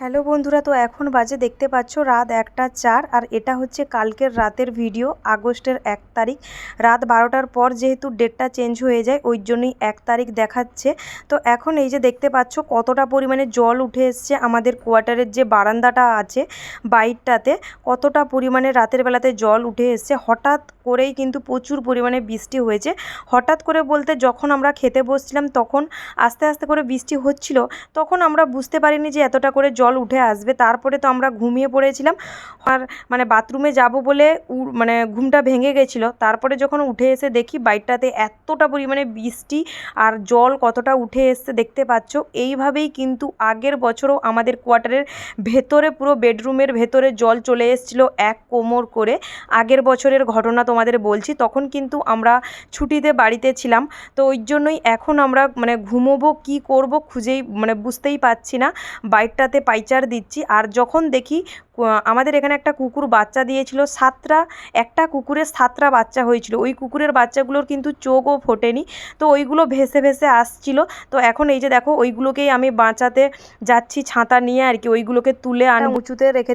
Hello বন্ধুরা, তো এখন বাজে দেখতে পাচ্ছ রাত একটা চার, আর এটা হচ্ছে কালকের রাতের ভিডিও, আগস্টের এক তারিখ। রাত বারোটার পর যেহেতু ডেটটা চেঞ্জ হয়ে যায়, ওই জন্যই এক তারিখ দেখাচ্ছে। তো এখন এই যে দেখতে পাচ্ছ কতটা পরিমাণে জল উঠে এসছে আমাদের কোয়ার্টারের যে বারান্দাটা আছে বাইরটাতে, কতটা পরিমাণে রাতের বেলাতে জল উঠে এসছে। হঠাৎ করেই কিন্তু প্রচুর পরিমাণে বৃষ্টি হয়েছে। হঠাৎ করে বলতে যখন আমরা খেতে বসছিলাম, তখন আস্তে আস্তে করে বৃষ্টি হচ্ছিল, তখন আমরা বুঝতে পারিনি যে এতটা করে জল উঠে আসবে। তারপরে তো আমরা ঘুমিয়ে পড়েছিলাম। আর মানে বাথরুমে যাব বলে মানে ঘুমটা ভেঙে গেছিল। তারপরে যখন উঠে এসে দেখি বাইকটাতে এতটা পরিমাণে বৃষ্টি আর জল কতটা উঠে এসছে দেখতে পাচ্ছ। এইভাবেই কিন্তু আগের বছরও আমাদের কোয়ার্টারের ভেতরে পুরো বেডরুমের ভেতরে জল চলে এসেছিল এক কোমর করে। আগের বছরের ঘটনা তোমাদের বলছি। তখন কিন্তু আমরা ছুটিতে বাড়িতে ছিলাম। তো ওই জন্যই এখন আমরা মানে ঘুমোবো, কি করব খুঁজেই মানে বুঝতেই পারছি না। বাইকটাতে পাইচার দিচ্ছি। আর যখন দেখি আমাদের এখানে একটা কুকুর বাচ্চা দিয়েছিল, সাতটা, একটা কুকুরের সাতটা বাচ্চা হয়েছিল। ওই কুকুরের বাচ্চাগুলোর কিন্তু চোখও ফোটেনি। তো ওইগুলো ভেসে ভেসে আসছিল। তো এখন এই যে দেখো, ওইগুলোকেই আমি বাঁচাতে যাচ্ছি, ছাতা নিয়ে আর কি, ওইগুলোকে তুলে আন উঁচুতে রেখে